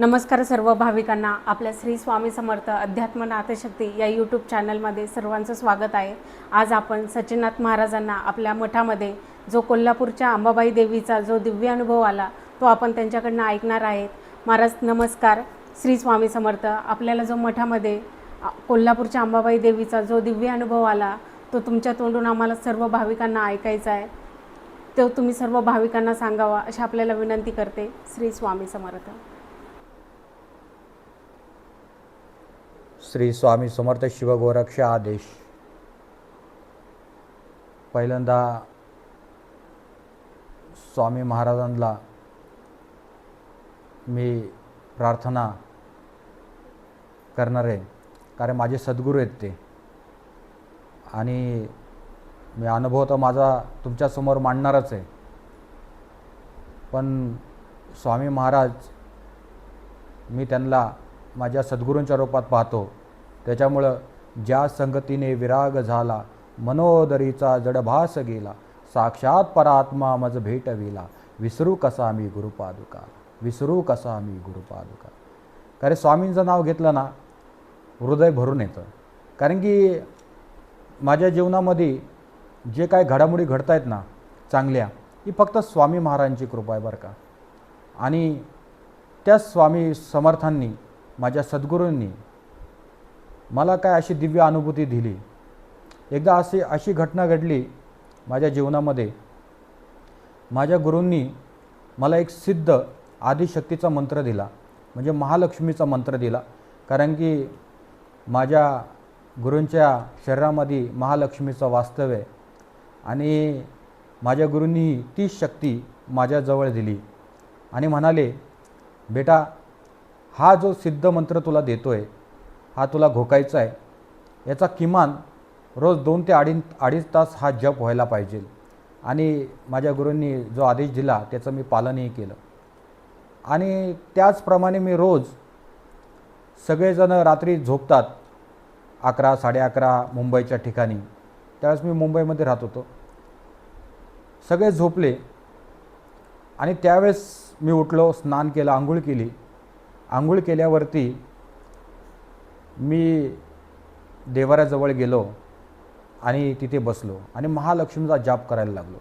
नमस्कार सर्व भाविकांना. आपल्या श्री स्वामी समर्थ अध्यात्म नाथशक्ती या यूट्यूब चॅनलमध्ये सर्वांचं स्वागत आहे. आज आपण सचिननाथ महाराजांना आपल्या मठामध्ये जो कोल्हापूरच्या अंबाबाई देवीचा जो दिव्य अनुभव आला तो आपण त्यांच्याकडनं ऐकणार आहेत. महाराज नमस्कार. श्री स्वामी समर्थ आपल्याला जो मठामध्ये कोल्हापूरच्या अंबाबाई देवीचा जो दिव्य अनुभव आला तो तुमच्या तोंडून आम्हाला सर्व भाविकांना ऐकायचा आहे. तो तुम्ही सर्व भाविकांना सांगावा अशी आपल्याला विनंती करते. श्री स्वामी समर्थ. श्री स्वामी समर्थ शिवगोरक्ष आदेश. पहिल्यांदा स्वामी महाराजांना मी प्रार्थना करणार आहे. कारण माझे सद्गुरू आहेत ते. आणि मी अनुभव तर माझा तुमच्यासमोर मांडणारच आहे. पण स्वामी महाराज मी त्यांना माझ्या सद्गुरूंच्या रूपात पाहतो. त्याच्यामुळं ज्या संगतीने विराग झाला मनोदरीचा जडभास गेला साक्षात परात्मा मज भेटविला विसरू कसा मी गुरुपादुका विसरू कसा मी गुरुपादुका. कारण स्वामींचं नाव घेतलं ना हृदय भरून येतं. कारण की माझ्या जीवनामध्ये जे काय घडामोडी घडत आहेत ना चांगल्या ही फक्त स्वामी महाराजांची कृपा आहे बरं का. आणि त्या स्वामी समर्थांनी माझ्या सद्गुरूंनी मला काय अशी दिव्य अनुभूती दिली? एकदा अशी अशी घटना घडली माझ्या जीवनामध्ये. माझ्या गुरूंनी मला एक सिद्ध आदिशक्तीचा मंत्र दिला. म्हणजे महालक्ष्मीचा मंत्र दिला. कारण की माझ्या गुरूंच्या शरीरामध्ये महालक्ष्मीचं वास्तव आहे. आणि माझ्या गुरूंनी ती शक्ती माझ्याजवळ दिली. आणि म्हणाले बेटा हा जो सिद्ध मंत्र तुला देतो आहे हा तुला घोकायचा आहे. याचा किमान रोज दोन ते अडी अडीच तास हा जप व्हायला पाहिजे. आणि माझ्या गुरूंनी जो आदेश दिला त्याचं मी पालनही केलं. आणि त्याचप्रमाणे मी रोज सगळेजणं रात्री झोपतात अकरा साडे अकरा मुंबईच्या ठिकाणी. त्यावेळेस मी मुंबईमध्ये राहत होतो. सगळे झोपले. आणि त्यावेळेस मी उठलो स्नान केलं आंघोळ केली. आंघोळ केल्यावरती मी देवाऱ्याजवळ गेलो आणि तिथे बसलो आणि महालक्ष्मीचा जाप करायला लागलो.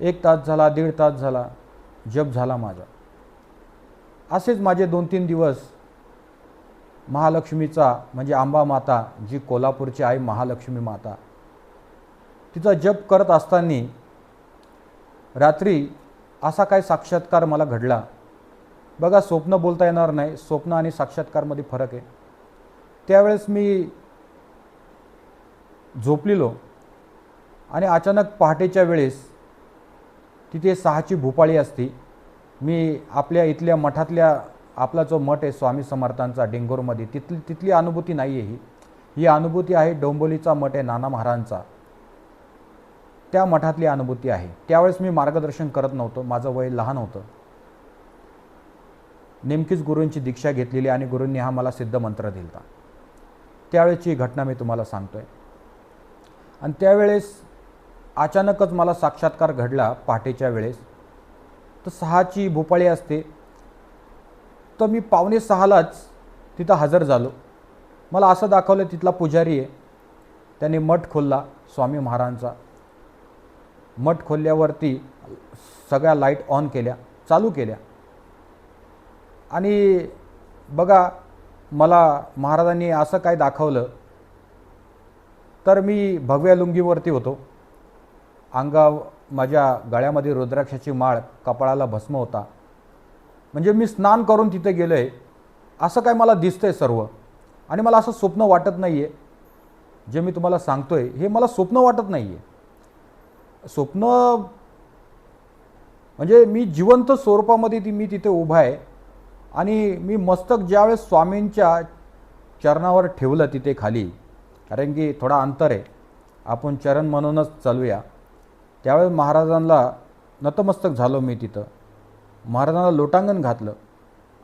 एक तास झाला दीड तास झाला जप झाला माझा. असेच माझे दोन तीन दिवस महालक्ष्मीचा म्हणजे आंबा माता जी कोल्हापूरची आहे महालक्ष्मी माता तिचा जप करत असताना रात्री असा काय साक्षात्कार मला घडला. बघा स्वप्न बोलता येणार नाही. स्वप्न आणि साक्षात्कारमध्ये फरक आहे. त्यावेळेस मी झोपलेलो आणि अचानक पहाटेच्या वेळेस तिथे सहाची भूपाळी असती. मी आपल्या इथल्या मठातल्या आपला जो मठ आहे स्वामी समर्थांचा डेंगोरमध्ये तिथली तिथली अनुभूती नाही आहे ही. ही अनुभूती आहे डोंबोलीचा मठ आहे नाना महाराजांचा. त्या मठातली अनुभूती आहे. त्यावेळेस मी मार्गदर्शन करत नव्हतो. माझं वय लहान होतं. नेमकीच गुरूंची दीक्षा घेतलेली आणि गुरूंनी हा मला सिद्ध मंत्र दिला त्यावेळेची घटना मी तुम्हाला सांगतोय. आणि त्यावेळेस अचानकच मला साक्षात्कार घडला पहाटेच्या वेळेस. तर सहाची भोपाळी असते. तर मी पावणे सहालाच तिथं हजर झालो. मला असं दाखवलं तिथला पुजारी आहे. त्याने मठ खोलला स्वामी महाराजांचा. मठ खोलल्यावरती सगळ्या लाइट ऑन केल्या चालू केल्या. आणि बघा मला महाराजांनी असं काय दाखवलं तर मी भगव्या लुंगीवरती होतो. अंगा माझ्या गळ्यामध्ये रुद्राक्षाची माळ कपाळाला भस्म होता. म्हणजे मी स्नान करून तिथे गेलो आहे असं काय मला दिसतंय सर्व. आणि मला असं स्वप्न वाटत नाही आहे जे मी तुम्हाला सांगतो आहे हे मला स्वप्न वाटत नाही आहे स्वप्न म्हणजे मी जिवंत स्वरूपामध्ये ती मी तिथे उभा आहे. आणि मी मस्तक ज्यावेळेस स्वामींच्या चरणावर ठेवलं तिथे खाली कारण की थोडा अंतर आहे आपण चरण म्हणूनच चालूया. त्यावेळेस महाराजांना नतमस्तक झालो मी तिथं. महाराजांना लोटांगण घातलं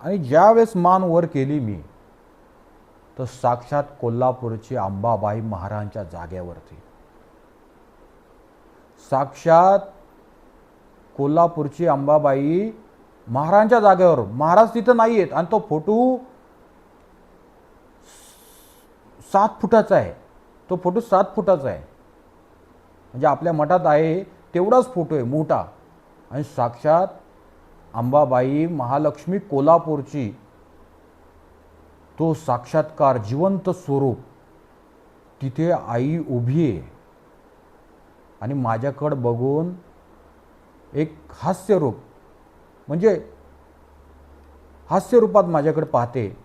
आणि ज्यावेळेस मान वर केली मी तर साक्षात कोल्हापूरची अंबाबाई महाराजांच्या जाग्यावरती. साक्षात कोल्हापूरची अंबाबाई महाराजांच्या जागेवर. महाराज तिथं नाही आहेत आणि तो फोटो सात फुटाचा आहे. तो फोटो सात फुटाचा आहे. म्हणजे आपल्या मठात आहे तेवढाच फोटो आहे मोठा. आणि साक्षात अंबाबाई महालक्ष्मी कोल्हापूरची तो साक्षात्कार जिवंत स्वरूप. तिथे आई उभी आहे. आणि माझ्याकडं बघून एक हास्यरूप म्हणजे हास्यरूपात माझ्याकडे पाहते.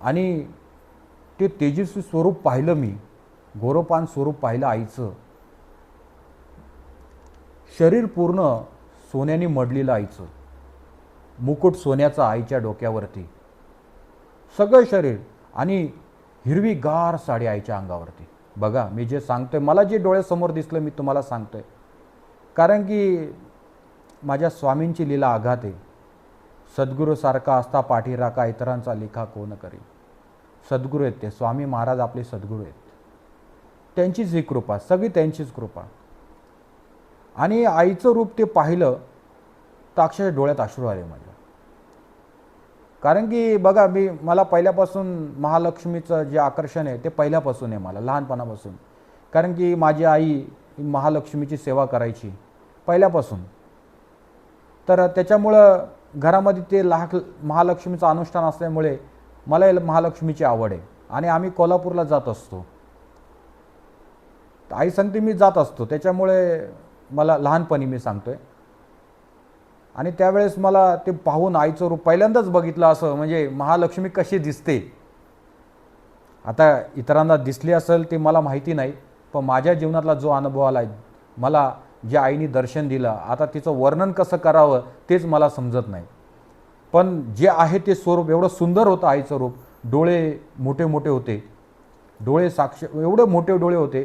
आणि ते तेजस्वी स्वरूप पाहिलं मी गोरोपान स्वरूप पाहिलं आईचं. शरीर पूर्ण सोन्याने मडलेलं आईचं. मुकुट सोन्याचा आईच्या डोक्यावरती. सगळं शरीर आणि हिरवी गार साडी आईच्या अंगावरती. बघा मी जे सांगतोय मला जे डोळ्यासमोर दिसलं मी तुम्हाला सांगतोय. कारण की माझ्या स्वामींची लीला आघात. आहे सद्गुरूसारखा असता पाठीराखा इतरांचा लेखा कोण करी? सद्गुरू आहेत ते. स्वामी महाराज आपले सद्गुरू आहेत त्यांचीच ही कृपा सगळी त्यांचीच कृपा. आणि आईचं रूप ते पाहिलं तर अक्षरशः डोळ्यात अश्रू आले माझ्या. कारण की बघा मी मला पहिल्यापासून महालक्ष्मीचं जे आकर्षण आहे ते पहिल्यापासून आहे मला लहानपणापासून. कारण की माझी आई महालक्ष्मीची सेवा करायची पहिल्यापासून. तर त्याच्यामुळं घरामध्ये ते लाख महालक्ष्मीचं अनुष्ठान असल्यामुळे मला महालक्ष्मीची आवड आहे. आणि आम्ही कोल्हापूरला जात असतो. तर आई सांगते मी जात असतो. त्याच्यामुळे मला लहानपणी मी सांगतोय. आणि त्यावेळेस मला ते पाहून आईचं रूप पहिल्यांदाच बघितलं असं म्हणजे महालक्ष्मी कशी दिसते. आता इतरांना दिसली असेल ते मला माहिती नाही पण माझ्या जीवनातला जो अनुभव आला मला जे आईने दर्शन दिलं आता तिचं वर्णन कसं करावं तेच मला समजत नाही. पण जे आहे ते स्वरूप एवढं सुंदर होतं आईचं रूप. डोळे मोठे मोठे होते. डोळे साक्ष एवढे मोठे डोळे होते.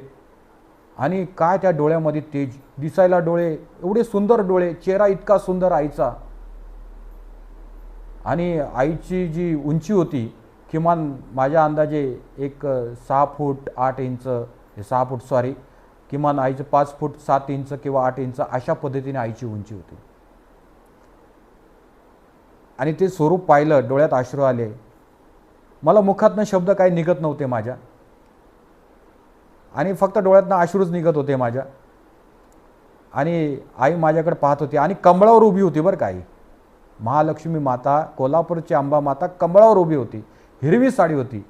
आणि काय त्या डोळ्यामध्ये तेज दिसायला डोळे एवढे सुंदर डोळे चेहरा इतका सुंदर आईचा. आणि आईची जी उंची होती किमान माझ्या अंदाजे एक सहा फूट आठ इंच सहा फूट सॉरी किमान आईचं पाच फूट सात इंच किंवा आठ इंच अशा पद्धतीने आईची उंची होती. आणि ते स्वरूप पाहिलं डोळ्यात अश्रू आले. मला मुखातनं शब्द काही निघत नव्हते माझ्या. आणि फक्त डोळ्यातनं अश्रूच निघत होते माझ्या. आणि आई माझ्याकडे पाहत होती आणि कमळावर उभी होती बरं काही महालक्ष्मी माता कोल्हापूरची अंबा माता कमळावर उभी होती. हिरवी साडी होती.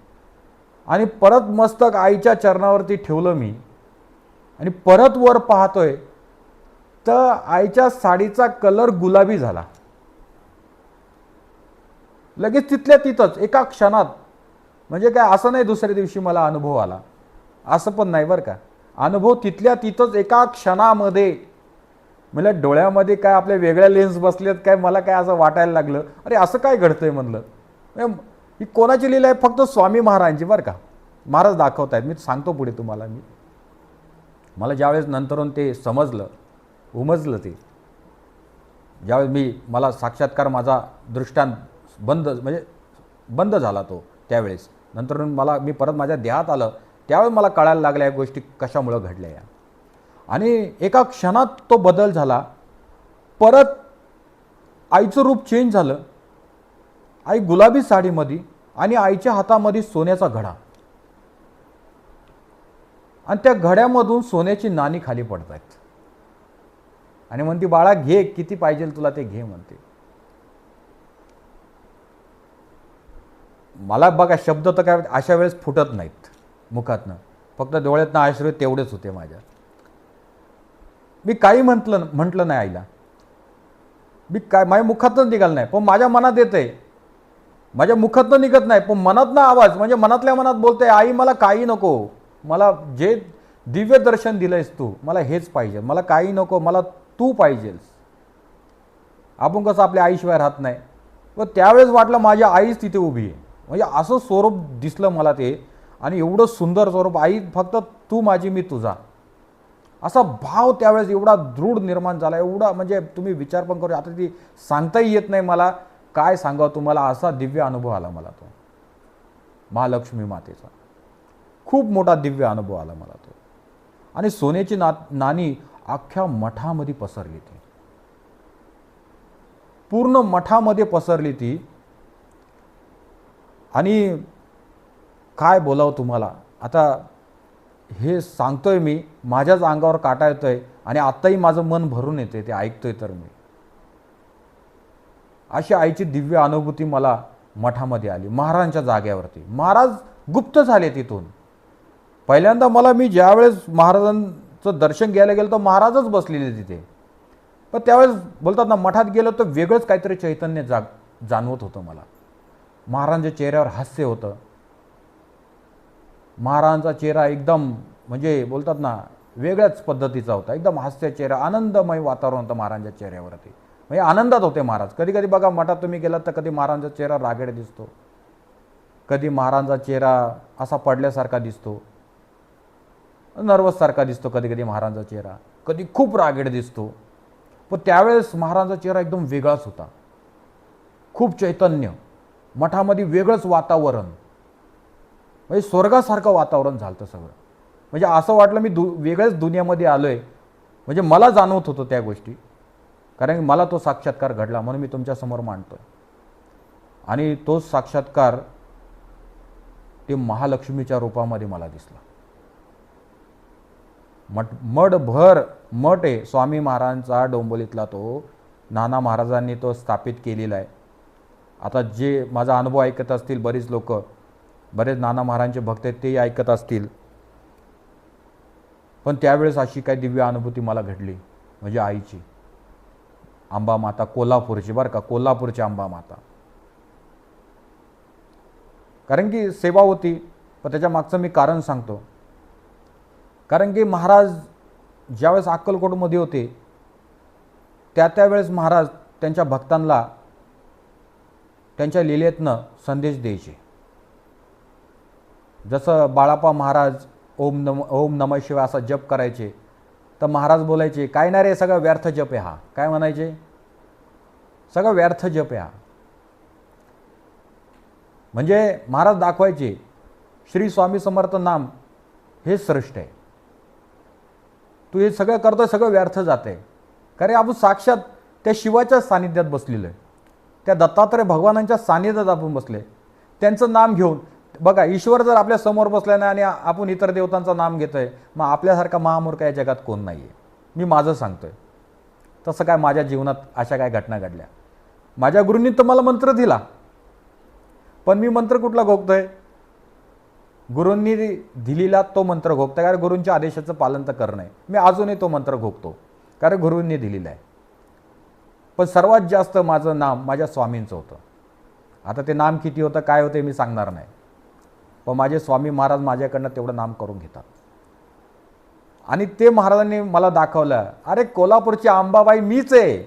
आणि परत मस्तक आईच्या चरणावरती ठेवलं मी. आणि परत वर पाहतोय तर आईच्या साडीचा कलर गुलाबी झाला. लगेच तिथल्या तिथंच एका क्षणात. म्हणजे काय असं नाही दुसऱ्या दिवशी मला अनुभव आला. असं पण नाही बरं का. अनुभव तिथल्या तिथंच एका क्षणामध्ये. म्हणजे डोळ्यामध्ये काय आपल्या वेगळ्या लेन्स बसलेत काय मला काय असं वाटायला लागलं. अरे असं काय घडतंय म्हणलं. म्हणजे ही कोणाची लिहिलं आहे? फक्त स्वामी महाराजांची बरं का. महाराज दाखवत आहेत मी सांगतो पुढे तुम्हाला मी. मला ज्यावेळेस नंतरून ते समजलं उमजलं ते ज्यावेळेस मी मला साक्षात्कार माझा दृष्टांत बंद म्हणजे बंद झाला तो त्यावेळेस. नंतर मला मी परत माझ्या देहात आलं त्यावेळेस मला कळायला लागल्या या गोष्टी कशामुळं घडल्या या. आणि एका क्षणात तो बदल झाला. परत आईचं रूप चेंज झालं. आई गुलाबी साडीमध्ये आणि आईच्या हातामध्ये सोन्याचा घडा. आणि त्या घड्यामधून सोन्याची नाणी खाली पडत आहेत आणि म्हणते बाळा घे किती पाहिजे तुला ते घे म्हणते. मला बघा शब्द तर काय अशा वेळेस फुटत नाहीत मुखातनं. फक्त डोळ्यातनं आश्रय तेवढेच होते माझ्या. मी काही म्हटलं म्हटलं नाही आईला. मी काय माझ्या मुखातनं निघालं नाही पण माझ्या मनात येते माझ्या मुखातनं निघत नाही पण मनातनं आवाज म्हणजे मनातल्या मनात बोलते आई मला काही नको. मला जे दिव्य दर्शन दिलंयस तू मला हेच पाहिजे. मला काही नको मला तू पाहिजेस. आपण कसं आपल्या आईशिवाय राहत नाही. व त्यावेळेस वाटलं माझी आईच तिथे उभी आहे. म्हणजे असं स्वरूप दिसलं मला ते. आणि एवढं सुंदर स्वरूप आई फक्त तू माझी मी तुझा. असा भाव त्यावेळेस एवढा दृढ निर्माण झाला. एवढा म्हणजे तुम्ही विचार पण करू आता ती सांगताही येत नाही मला. काय सांगावं तुम्हाला? असा दिव्य अनुभव आला मला तो. महालक्ष्मी मातेचा. खूप मोठा दिव्य अनुभव आला मला तो. आणि सोन्याची ना नाणी अख्ख्या मठामध्ये पसरली ती. पूर्ण मठामध्ये पसरली ती. आणि काय बोलावं तुम्हाला? आता हे सांगतोय मी माझ्याच अंगावर काटा येतोय आणि आत्ताही माझं मन भरून येते ते ऐकतोय तर मी. अशी आईची दिव्य अनुभूती मला मठामध्ये आली महाराजांच्या जाग्यावरती महाराज गुप्त झाले तिथून पहिल्यांदा मला मी ज्यावेळेस महाराजांचं दर्शन घ्यायला गेलो तर महाराजच बसलेले तिथे. पण त्यावेळेस बोलतात ना मठात गेलो तर वेगळंच काहीतरी चैतन्य जाग जाणवत होतं मला. महाराजांच्या चेहऱ्यावर हास्य होतं. महाराजांचा चेहरा एकदम म्हणजे बोलतात ना वेगळ्याच पद्धतीचा होता. एकदम हास्य चेहरा आनंदमय वातावरण होतं महाराजांच्या चेहऱ्यावरती म्हणजे आनंदात होते महाराज. कधी कधी बघा मठात तुम्ही गेलात तर कधी महाराजांचा चेहरा रागेड दिसतो. कधी महाराजांचा चेहरा असा पडल्यासारखा दिसतो. नर्वससारखा दिसतो कधी कधी महाराजांचा चेहरा. कधी खूप रागेड दिसतो. पण त्यावेळेस महाराजांचा चेहरा एकदम वेगळाच होता. खूप चैतन्य. मठामध्ये वेगळंच वातावरण. म्हणजे स्वर्गासारखं वातावरण झालं होतं सगळं. म्हणजे असं वाटलं मी दु वेगळ्याच दुनियामध्ये आलो आहे म्हणजे मला जाणवत होतं त्या गोष्टी. कारण की मला तो साक्षात्कार घडला म्हणून मी तुमच्यासमोर मांडतो आणि तो साक्षात्कार ते महालक्ष्मीच्या रूपामध्ये मला दिसला. मठ मठभर मठ आहे स्वामी महाराजांचा डोंबोलीतला तो नाना महाराजांनी तो स्थापित केलेला आहे. आता जे माझा अनुभव ऐकत असतील बरीच लोक बरेच नाना महाराजांचे भक्त आहेत तेही ऐकत असतील. पण त्यावेळेस अशी काही दिव्य अनुभूती मला घडली म्हणजे आईची. आंबा माता कोल्हापूरची बरं का कोल्हापूरची आंबा माता. कारण की सेवा होती पण त्याच्या मागचं मी कारण सांगतो. कारण की महाराज ज्यावेळेस अक्कलकोटमध्ये होते त्या त्यावेळेस महाराज त्यांच्या भक्तांना त्यांच्या लिलेतनं संदेश द्यायचे. जसं बाळापा महाराज ओम नम ओम नम शिवाय असा जप करायचे तर महाराज बोलायचे काय नाही रे सगळं व्यर्थ जप आहे हा. काय म्हणायचे? सगळं व्यर्थ जप आहे हा. म्हणजे महाराज दाखवायचे श्री स्वामी समर्थ नाम हे श्रेष्ठ आहे. तू हे सगळं करतोय सगळं व्यर्थ जात आहे कारण आपण साक्षात त्या शिवाच्या सानिध्यात बसलेलो आहे. त्या दत्तात्रय भगवानांच्या सानिध्यात आपण बसले त्यांचं नाम घेऊन बघा ईश्वर जर आपल्यासमोर बसला नाही आणि आपण इतर देवतांचं नाम घेतोय मग आपल्यासारखा महामूर्ख या जगात कोण नाही आहे मी माझं सांगतोय. तसं काय माझ्या जीवनात अशा काय घटना घडल्या? माझ्या गुरूंनी तर मला मंत्र दिला. पण मी मंत्र कुठला घोगतोय गुरूंनी दिलेला तो मंत्र घोगतोय कारण गुरूंच्या आदेशाचं पालन तर करणं आहे. मी अजूनही तो मंत्र घोगतो कारण गुरूंनी दिलेला आहे. पण सर्वात जास्त माझं नाम माझ्या स्वामींचं होतं. आता ते नाम किती होतं काय होतं मी सांगणार नाही. पण माझे स्वामी महाराज माझ्याकडनं तेवढं नाम करून घेतात. आणि ते महाराजांनी मला दाखवलं अरे कोल्हापूरची आंबाबाई मीच आहे.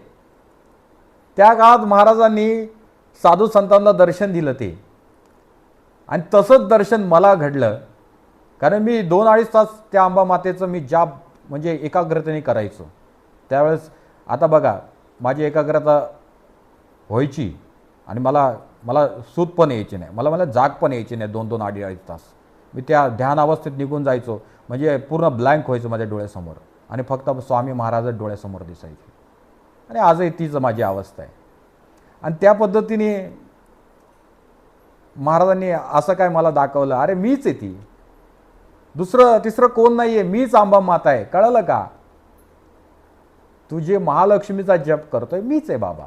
त्या काळात महाराजांनी साधू संतांना दर्शन दिलं ते. आणि तसंच दर्शन मला घडलं. कारण मी दोन अडीच तास त्या आंबा मातेचं मी जाप म्हणजे एकाग्रतेने करायचो. त्यावेळेस आता बघा माझी एकाग्रता व्हायची आणि मला मला सूत पण यायची नाही. मला मला जाग पण यायची नाही दोन दोन अडीच अडीच तास. मी त्या ध्यान अवस्थेत निघून जायचो. म्हणजे पूर्ण ब्लँक व्हायचं माझ्या डोळ्यासमोर. आणि फक्त स्वामी महाराज डोळ्यासमोर दिसायचे. आणि आजही तीच माझी अवस्था आहे. आणि त्या पद्धतीने महाराजांनी असं काय मला दाखवलं? अरे मीच आहे ती. दुसरं तिसरं कोण नाही आहे मीच आंबा माता आहे. कळलं का? तू जे महालक्ष्मीचा जप करतोय मीच आहे बाबा.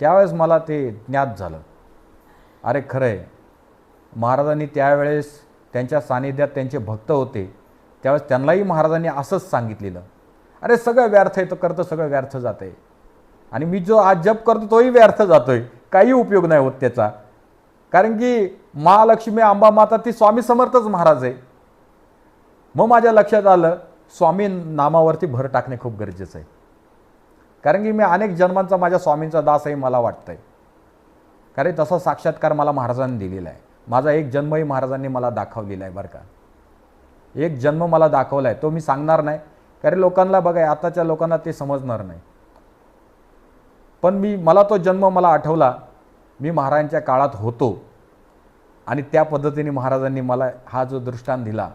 त्यावेळेस मला ते ज्ञात झालं. अरे खरं आहे महाराजांनी त्यावेळेस त्यांच्या सानिध्यात त्यांचे भक्त होते. त्यावेळेस त्यांनाही महाराजांनी असंच सांगितलेलं. अरे सगळं व्यर्थ आहे तर करतं सगळं व्यर्थ जात आहे आणि मी जो आज जप करतो तोही व्यर्थ जातोय. काही उपयोग नाही होत त्याचा. कारण की महालक्ष्मी अंबामाता ती स्वामी समर्थच महाराज आहे. मग माझ्या लक्षात आलं स्वामी नामावरती भर टाकणे खूप गरजेचं आहे. कारण की मी अनेक जन्मांचा माझ्या स्वामींचा दास आहे मला वाटतंय. कारण तसा साक्षात्कार मला महाराजांनी दिलेला आहे. माझा एक जन्मही महाराजांनी मला दाखवलेला आहे बरं का. एक जन्म मला दाखवला आहे तो मी सांगणार नाही. कारण लोकांना बघा आताच्या लोकांना ते समजणार नाही. पण मी मला तो जन्म मला आठवला. मी महाराजांच्या काळात होतो. आणि त्या पद्धतीने महाराजांनी मला हा जो दृष्टांत दिला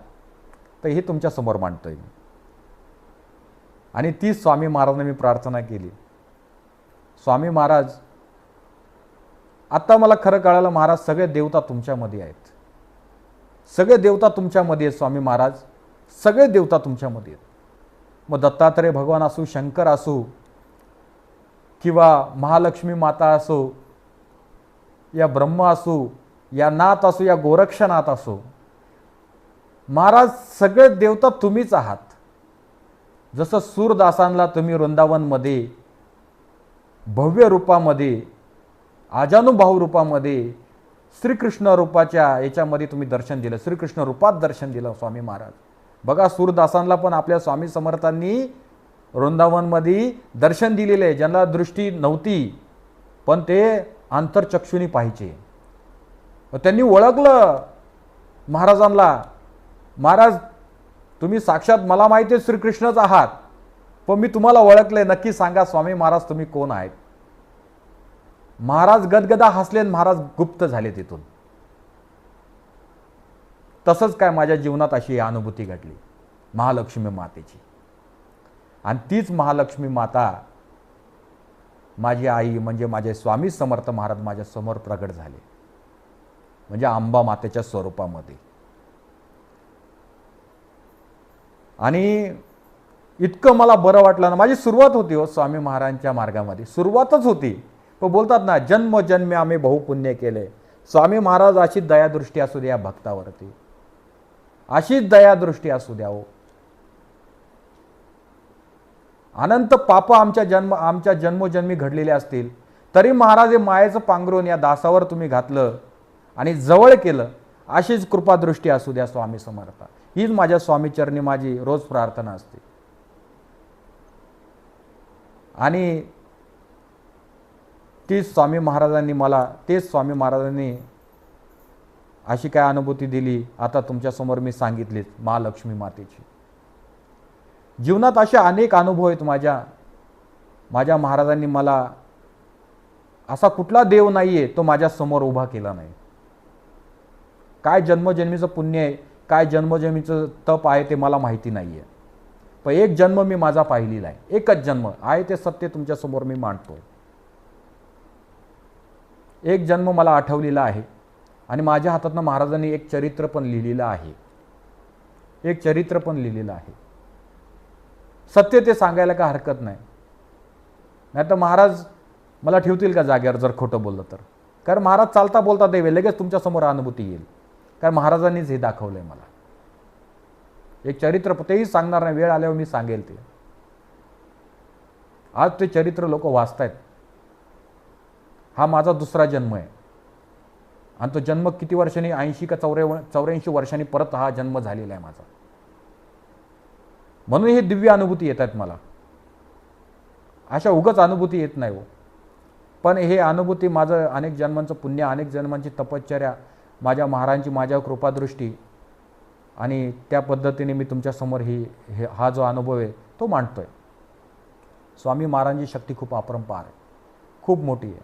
तर हे तुमच्यासमोर मांडतो मी. आणि तीच स्वामी महाराजांना मी प्रार्थना केली. स्वामी महाराज आत्ता मला खरं कळालं महाराज सगळे देवता तुमच्यामध्ये आहेत. सगळे देवता तुमच्यामध्ये आहेत स्वामी महाराज. सगळे देवता तुमच्यामध्ये आहेत. मग दत्तात्रय भगवान असू शंकर असू किंवा महालक्ष्मी माता असो या ब्रह्म असू या नाथ असू या गोरक्षनाथ असो महाराज सगळे देवता तुम्हीच आहात. जसं सूरदासांना तुम्ही वृंदावनमध्ये भव्य रूपामध्ये आजानुभाव रूपामध्ये श्रीकृष्ण रूपाच्या याच्यामध्ये तुम्ही दर्शन दिलं श्रीकृष्ण रूपात दर्शन दिलं स्वामी महाराज. बघा सूरदासांना पण आपल्या स्वामी समर्थांनी वृंदावनमध्ये दर्शन दिलेले आहे. ज्यांना दृष्टी नव्हती पण ते आंतरचक्षुनी पाहिजे. त्यांनी ओळखलं महाराजांना. महाराज तुम्ही साक्षात मला माहिती आहे श्रीकृष्णच आहात पण मी तुम्हाला ओळखले नक्की सांगा स्वामी महाराज तुम्ही कोण आहेत? महाराज गदगदा हसले महाराज गुप्त झाले तिथून. तसंच काय माझ्या जीवनात अशी अनुभूती घडली महालक्ष्मी मातेची. आणि तीच महालक्ष्मी माता माझी आई म्हणजे माझे स्वामी समर्थ महाराज माझ्यासमोर प्रगट झाले. म्हणजे अंबा मातेच्या स्वरूपामध्ये. आणि इतकं मला बरं वाटलं ना माझी सुरुवात होती हो स्वामी महाराजांच्या मार्गामध्ये. सुरुवातच होती. पण बोलतात ना जन्म जन्मे आम्ही बहुपुण्य केले. स्वामी महाराज अशी दयादृष्टी असू द्या भक्तावरती. अशीच दयादृष्टी असू द्या हो. अनंत पाप आमच्या जन्म आमच्या जन्मोजन्मी घडलेले असतील. तरी महाराज हे मायेचं पांघरून या दासावर तुम्ही घातलं आणि जवळ केलं अशीच कृपादृष्टी असू द्या स्वामी समर्थ. हीच माझ्या स्वामीचरणी माझी रोज प्रार्थना असते. आणि तीच स्वामी महाराजांनी मला तेच स्वामी महाराजांनी अशी काय अनुभूती दिली आता तुमच्यासमोर मी सांगितलीच महालक्ष्मी मातेची. जीवनात असे अनेक अनुभव आहेत माझ्या. माझ्या महाराजांनी मला असा कुठला देव नाही आहे तो माझ्यासमोर उभा केला नाही. काय जन्मजन्मीचं पुण्य आहे काय जन्मजन्मीचं तप आहे ते मला माहिती नाही आहे पण एक जन्म मी माझा पाहिलेला आहे एकच जन्म. आहे ते सत्य तुमच्यासमोर मी मांडतो एक जन्म मला आठवलेला आहे आणि माझ्या हातातनं महाराजांनी एक चरित्र पण लिहिलेलं आहे. एक चरित्र पण लिहिलेलं आहे. सत्य ते सांगायला काय हरकत नाही? नाही तर महाराज मला ठेवतील का जागेवर जर खोटं बोललं तर? कारण महाराज चालता बोलता देवे लगेच तुमच्यासमोर अनुभूती येईल. कारण महाराजांनीच हे दाखवलं आहे मला. एक चरित्र तेही सांगणार नाही वेळ आल्यावर मी सांगेल ते. आज ते चरित्र लोक वाचतायत. हा माझा दुसरा जन्म आहे. आणि तो जन्म किती वर्षांनी ऐंशी का चौऱ्या चौऱ्याऐंशी वर्षांनी परत हा जन्म झालेला आहे माझा. म्हणून हे दिव्य अनुभूती येत आहेत मला. अशा उगच अनुभूती येत नाही हो. पण हे अनुभूती माझं अनेक जन्मांचं पुण्य अनेक जन्मांची तपश्चर्या माझ्या महाराजांची माझ्या कृपादृष्टी आणि त्या पद्धतीने मी तुमच्यासमोर ही हे हा जो अनुभव आहे तो मांडतो आहे स्वामी महाराजांची शक्ती खूप अपरंपार आहे. खूप मोठी आहे.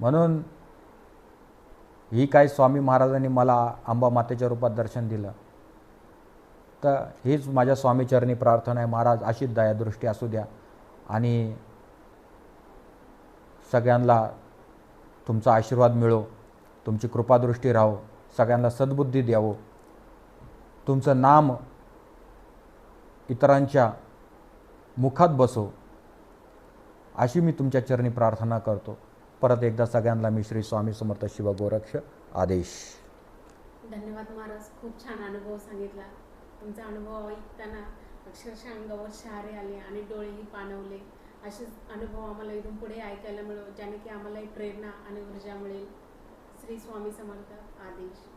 म्हणून ही काय स्वामी महाराजांनी मला अंबामातेच्या रूपात दर्शन दिलं तर हीच माझ्या स्वामीचरणी प्रार्थना आहे. महाराज अशीच दयादृष्टी असू द्या. आणि सगळ्यांना तुमचा आशीर्वाद मिळो. तुमची कृपादृष्टी राहो. सगळ्यांना सद्बुद्धी द्यावं. तुमचं नाम इतरांच्या मुखात बसो. अशी मी तुमच्या चरणी प्रार्थना करतो. परत एकदा सगळ्यांना मी श्री स्वामी समर्थ शिव गोरक्ष आदेश. धन्यवाद महाराज. खूप छान अनुभव सांगितला. तुमचा अनुभव ऐकताना अक्षरशः अंगावर शहारे आले आणि डोळेही पाणवले असेच अनुभव आम्हाला इथून पुढे ऐकायला मिळो ज्याने की आम्हालाही प्रेरणा आणि ऊर्जा मिळेल. श्री स्वामी समर्थ आदेश.